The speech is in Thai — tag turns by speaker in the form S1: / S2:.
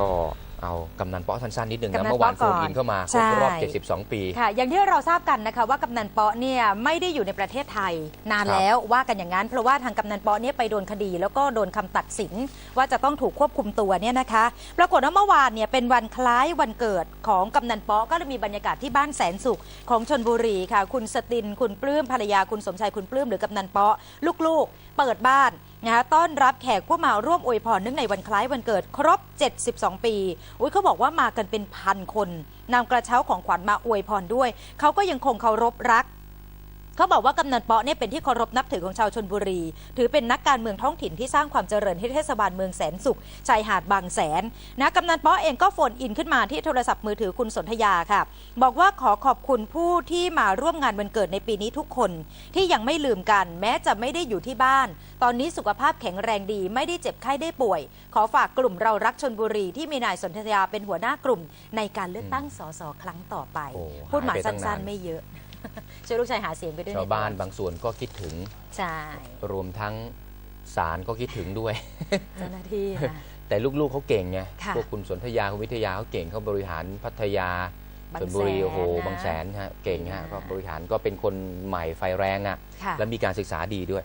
S1: ก็เอากำนันเปาะสั้นๆนิดหนึ่ง
S2: กำนั
S1: นะ
S2: น
S1: เมื่อวาน
S2: เปาะ
S1: โฟน
S2: ก่อน
S1: อินเข้ามาค
S2: ใช่
S1: รบรอบ72 ปี
S2: ค่ะ อย่างที่เราทราบกันนะคะว่ากำนันเปาะเนี่ยไม่ได้อยู่ในประเทศไทย นาน
S1: ครับ
S2: แล้วว่ากันอย่างนั้น เพราะว่าทางกำนันเปาะเนี่ยไปโดนคดี แล้วก็โดนคำตัดสิน ว่าจะต้องถูกควบคุมตัวเนี่ยนะคะ ปรากฏว่าเมื่อวานเนี่ยเป็นวันคล้ายวันเกิดของกำนันเปาะก็เลยมีบรรยากาศที่บ้านแสนสุขของชนบุรีค่ะ คุณสตินคุณปลื้มภรรยาคุณสมชายคุณปลื้มหรือกำนันเปาะลูกๆ เปิดบ้าน นะคะต้อนรับแขกผู้มาร่วมอวยพรเนื่องในวันคล้ายวันเกิดครบ 72 ปีอุ้ยเขาบอกว่ามากันเป็นพันคนนำกระเช้าของขวัญมาอวยพรด้วย เขาก็ยังคงเคารพรัก เขาบอกว่ากำนันเปาะเนี่ยเป็นที่เคารพนับถือของชาวชนบุรี ถือเป็นนักการเมืองท้องถิ่นที่สร้างความเจริญให้เทศบาลเมืองแสนสุขชายหาดบางแสนนะกำนันเปาะเองก็โฟนอินขึ้นมาที่โทรศัพท์มือถือคุณสนธยาค่ะ บอกว่าขอขอบคุณผู้ที่มาร่วมงานวันเกิดในปีนี้ทุกคน ที่ยังไม่ลืมกัน แม้จะไม่ได้อยู่ที่บ้าน ตอนนี้สุขภาพแข็งแรงดี ไม่ได้เจ็บไข้ได้ป่วย ขอฝากกลุ่มเรารักชนบุรีที่มีนายสนธยาเป็นหัวหน้ากลุ่ม ในการเลือกตั้งสสครั้งต่อไป
S1: โอ้
S2: พูดมา
S1: หายไปตั้
S2: สั้
S1: ง
S2: น
S1: นาน
S2: ๆ ไม่เยอะ ช่วยลูกชายหาเสียงไปด้วย
S1: ชาวบ้าน
S2: ใตัว
S1: บางส่วนก็คิดถึง
S2: ใช่
S1: รวมทั้งศาลก็คิดถึงด้วย
S2: เจ้าหน้าที่นะ
S1: แต่ลูกๆเขาเก่งไง
S2: ค่ะ
S1: พวกคุณสนธยาคุณวิทยาเขาเก่งเขาบริหารพัทยา
S2: บาง
S1: ชลบุรี
S2: แสน
S1: โอ้โห
S2: นะ
S1: บางแสนฮะเก่งฮะ
S2: อ่า
S1: ก็บริหารก็เป็นคนใหม่ไฟแรงอะ
S2: ค่ะ
S1: และมีการศึกษาดีด้วย